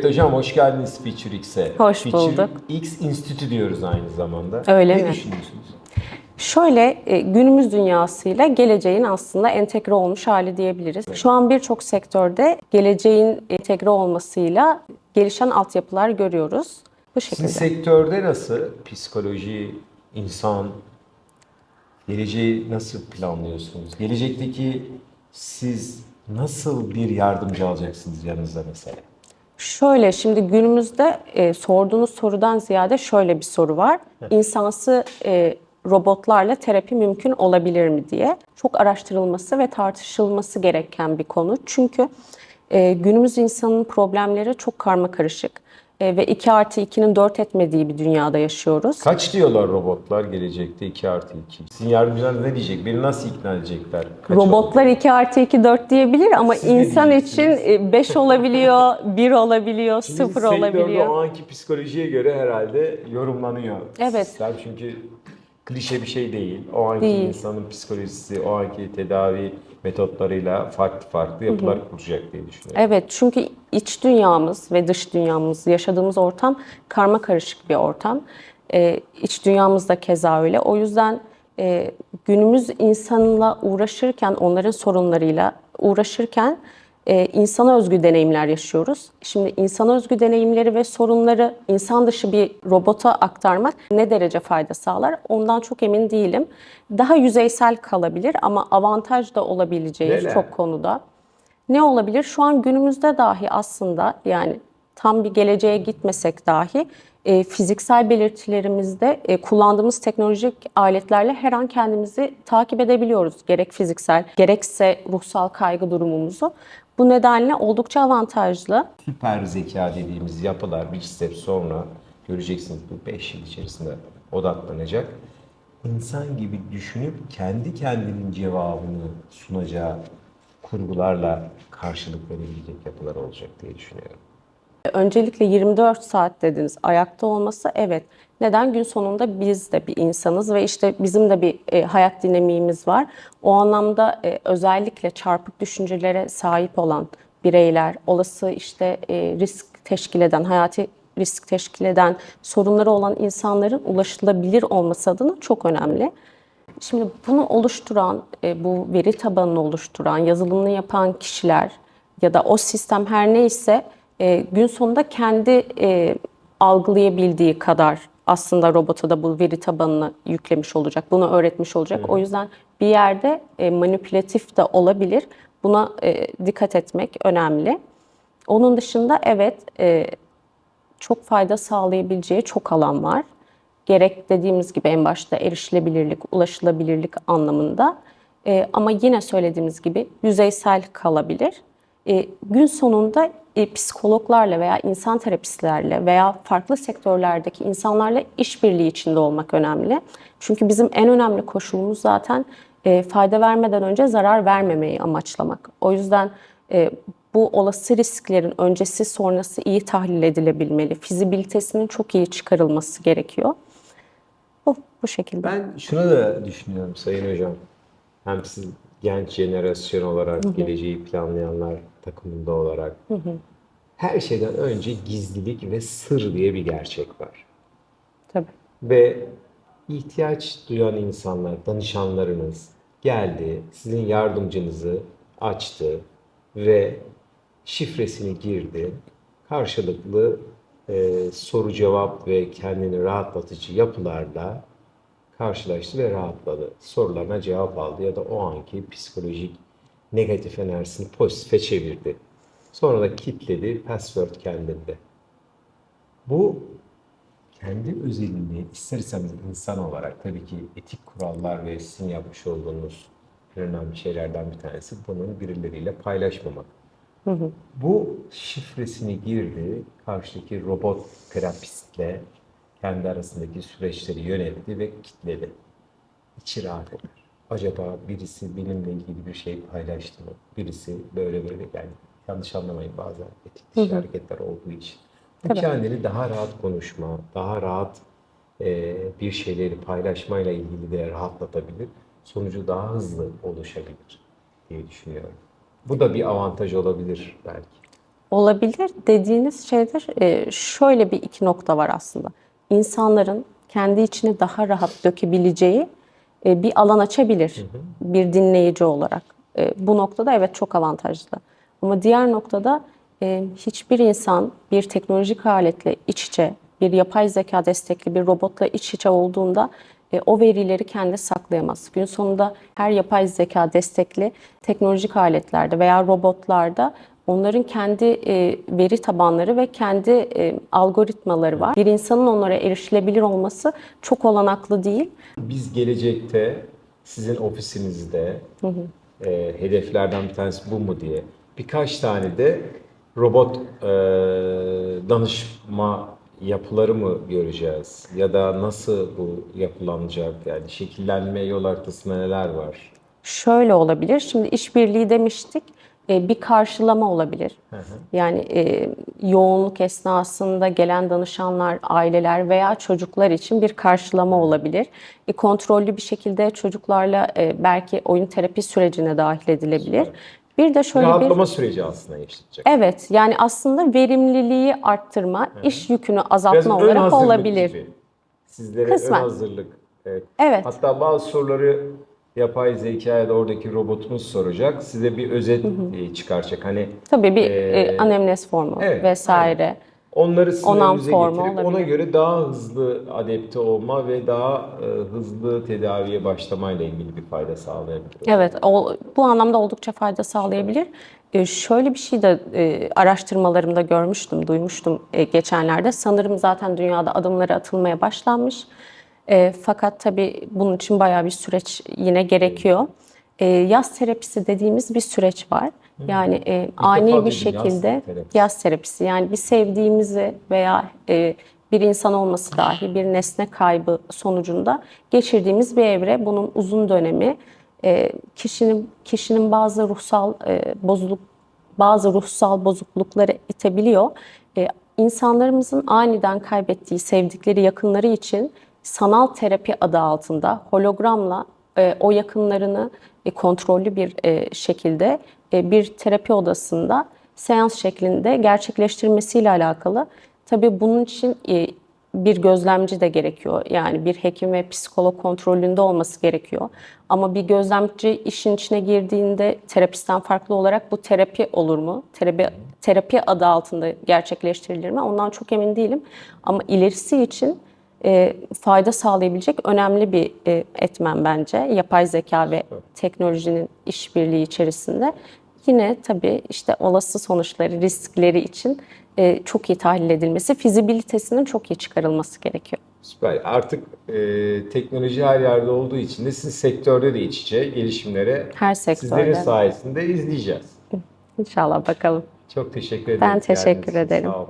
Evet hocam hoş geldiniz Feature X'e. Hoş Feature bulduk. X Enstitü diyoruz aynı zamanda. Öyle ne mi? düşünüyorsunuz? Şöyle e, günümüz dünyasıyla geleceğin aslında entegre olmuş hali diyebiliriz. Şu an birçok sektörde geleceğin entegre olmasıyla gelişen altyapılar görüyoruz. Bu Sizin şekilde. sektörde nasıl psikoloji, insan, geleceği nasıl planlıyorsunuz? Gelecekteki siz nasıl bir yardımcı alacaksınız yanınıza mesela? Şöyle şimdi günümüzde e, sorduğunuz sorudan ziyade şöyle bir soru var. İnsansı e, robotlarla terapi mümkün olabilir mi diye. Çok araştırılması ve tartışılması gereken bir konu. Çünkü e, günümüz insanın problemleri çok karma karışık. E, ve 2 artı 2'nin 4 etmediği bir dünyada yaşıyoruz. Kaç diyorlar robotlar gelecekte 2 artı 2? Sizin yardımcılar ne diyecek? Beni nasıl ikna edecekler? Kaç Robotlar 2 artı 2 4 diyebilir ama Siz insan için diyeceksiniz? 5 olabiliyor, 1 olabiliyor, Şimdi 0 sektörde olabiliyor. o anki psikolojiye göre herhalde yorumlanıyor. Evet. Sistem çünkü klişe bir şey değil. O anki Değil. insanın psikolojisi, o anki tedavi metotlarıyla farklı farklı yapılar kuracak diye düşünüyorum. Evet çünkü iç dünyamız ve dış dünyamız, yaşadığımız ortam karma karışık bir ortam. Ee, iç dünyamız da keza öyle. O yüzden e, günümüz insanla uğraşırken, onların sorunlarıyla uğraşırken e, insana özgü deneyimler yaşıyoruz. Şimdi insana özgü deneyimleri ve sorunları insan dışı bir robota aktarmak ne derece fayda sağlar? Ondan çok emin değilim. Daha yüzeysel kalabilir ama avantaj da olabileceği Neler? çok konuda. Ne olabilir? Şu an günümüzde dahi aslında yani tam bir geleceğe gitmesek dahi e, fiziksel belirtilerimizde e, kullandığımız teknolojik aletlerle her an kendimizi takip edebiliyoruz. Gerek fiziksel gerekse ruhsal kaygı durumumuzu. Bu nedenle oldukça avantajlı. Süper zeka dediğimiz yapılar bir step sonra göreceksiniz bu 5 yıl içerisinde odaklanacak. İnsan gibi düşünüp kendi kendinin cevabını sunacağı kurgularla karşılık verebilecek yapılar olacak diye düşünüyorum. Öncelikle 24 saat dediniz ayakta olması evet. Neden? Gün sonunda biz de bir insanız ve işte bizim de bir e, hayat dinamiğimiz var. O anlamda e, özellikle çarpık düşüncelere sahip olan bireyler, olası işte e, risk teşkil eden, hayati risk teşkil eden sorunları olan insanların ulaşılabilir olması adına çok önemli. Şimdi bunu oluşturan, e, bu veri tabanını oluşturan, yazılımını yapan kişiler ya da o sistem her neyse e, gün sonunda kendi e, algılayabildiği kadar aslında robota da bu veri tabanını yüklemiş olacak, bunu öğretmiş olacak. O yüzden bir yerde e, manipülatif de olabilir. Buna e, dikkat etmek önemli. Onun dışında evet e, çok fayda sağlayabileceği çok alan var. Gerek dediğimiz gibi en başta erişilebilirlik, ulaşılabilirlik anlamında. Ama yine söylediğimiz gibi yüzeysel kalabilir. Ee, gün sonunda e, psikologlarla veya insan terapistlerle veya farklı sektörlerdeki insanlarla işbirliği içinde olmak önemli. Çünkü bizim en önemli koşulumuz zaten e, fayda vermeden önce zarar vermemeyi amaçlamak. O yüzden e, bu olası risklerin öncesi sonrası iyi tahlil edilebilmeli. Fizibilitesinin çok iyi çıkarılması gerekiyor. Bu, bu şekilde. Ben şunu da düşünüyorum Sayın Hocam. Hem siz genç jenerasyon olarak, geleceği planlayanlar takımında olarak. Her şeyden önce gizlilik ve sır diye bir gerçek var. Tabii. Ve ihtiyaç duyan insanlar, danışanlarınız geldi, sizin yardımcınızı açtı ve şifresini girdi. Karşılıklı e, soru cevap ve kendini rahatlatıcı yapılarla karşılaştı ve rahatladı. Sorularına cevap aldı ya da o anki psikolojik negatif enerjisini pozitife çevirdi. Sonra da kilitledi, password kendinde. Bu kendi özelini ister istemez insan olarak tabii ki etik kurallar ve sizin yapmış olduğunuz en önemli şeylerden bir tanesi bunun birileriyle paylaşmamak. Bu şifresini girdi, karşıdaki robot terapistle kendi arasındaki süreçleri yönetti ve kitledi. İçi rahat eder. Acaba birisi benimle ilgili bir şey paylaştı mı? Birisi böyle böyle yani yanlış anlamayın bazen etik dışı hareketler olduğu için. Bu Tabii. kendini daha rahat konuşma, daha rahat e, bir şeyleri paylaşmayla ilgili de rahatlatabilir. Sonucu daha hızlı oluşabilir diye düşünüyorum. Bu da bir avantaj olabilir belki. Olabilir dediğiniz şeydir. e, şöyle bir iki nokta var aslında. İnsanların kendi içini daha rahat dökebileceği e, bir alan açabilir bir dinleyici olarak. E, bu noktada evet çok avantajlı. Ama diğer noktada e, hiçbir insan bir teknolojik aletle iç içe, bir yapay zeka destekli bir robotla iç içe olduğunda o verileri kendi saklayamaz. Gün sonunda her yapay zeka destekli teknolojik aletlerde veya robotlarda onların kendi e, veri tabanları ve kendi e, algoritmaları var. Bir insanın onlara erişilebilir olması çok olanaklı değil. Biz gelecekte sizin ofisinizde e, hedeflerden bir tanesi bu mu diye birkaç tane de robot e, danışma yapıları mı göreceğiz? Ya da nasıl bu yapılanacak? Yani şekillenme yol haritasında neler var? Şöyle olabilir. Şimdi işbirliği demiştik. E, bir karşılama olabilir. Yani e, yoğunluk esnasında gelen danışanlar, aileler veya çocuklar için bir karşılama olabilir. E, kontrollü bir şekilde çocuklarla e, belki oyun terapi sürecine dahil edilebilir. Bir de şöyle bir Rahatlama süreci aslında yaşatacak. Evet, yani aslında verimliliği arttırma, iş yükünü Biraz azaltma ön olarak olabilir. gibi. Sizlere Kısmen. ön hazırlık. Evet. Evet. Hatta bazı soruları yapay zekaya da oradaki robotumuz soracak. Size bir özet e, çıkaracak. Hani Tabii bir Ee, e, anemnez formu evet, vesaire. onları sizin önünüze formu getirip ona olabilir. göre daha hızlı adapte olma ve daha e, hızlı tedaviye başlamayla ilgili bir fayda sağlayabilir. Evet, o, bu anlamda oldukça fayda sağlayabilir. E, şöyle bir şey de e, araştırmalarımda görmüştüm, duymuştum e, geçenlerde. Sanırım zaten dünyada adımları atılmaya başlanmış. E, fakat tabii bunun için bayağı bir süreç yine gerekiyor. E, yaz terapisi dediğimiz bir süreç var. Yani e, ani bir yaz şekilde terapisi. yaz terapisi yani bir sevdiğimizi veya e, bir insan olması dahi bir nesne kaybı sonucunda geçirdiğimiz bir evre. Bunun uzun dönemi e, kişinin kişinin bazı ruhsal e, bozuluk bazı ruhsal bozuklukları itebiliyor. E, insanlarımızın aniden kaybettiği sevdikleri yakınları için sanal terapi adı altında hologramla e, o yakınlarını e, kontrollü bir e, şekilde e, bir terapi odasında seans şeklinde gerçekleştirmesiyle alakalı. Tabii bunun için e, bir gözlemci de gerekiyor. Yani bir hekim ve psikolog kontrolünde olması gerekiyor. Ama bir gözlemci işin içine girdiğinde terapistten farklı olarak bu terapi olur mu? Terapi, terapi adı altında gerçekleştirilir mi? Ondan çok emin değilim. Ama ilerisi için e, fayda sağlayabilecek önemli bir e, etmen bence. Yapay zeka ve teknolojinin işbirliği içerisinde. Yine tabii işte olası sonuçları, riskleri için e, çok iyi tahlil edilmesi, fizibilitesinin çok iyi çıkarılması gerekiyor. Süper. Artık e, teknoloji her yerde olduğu için de sizin sektörde de iç içe gelişimlere Her sektörde. sizlerin sayesinde izleyeceğiz. İnşallah bakalım. Çok teşekkür ederim. Ben teşekkür ederim. Sağ olun.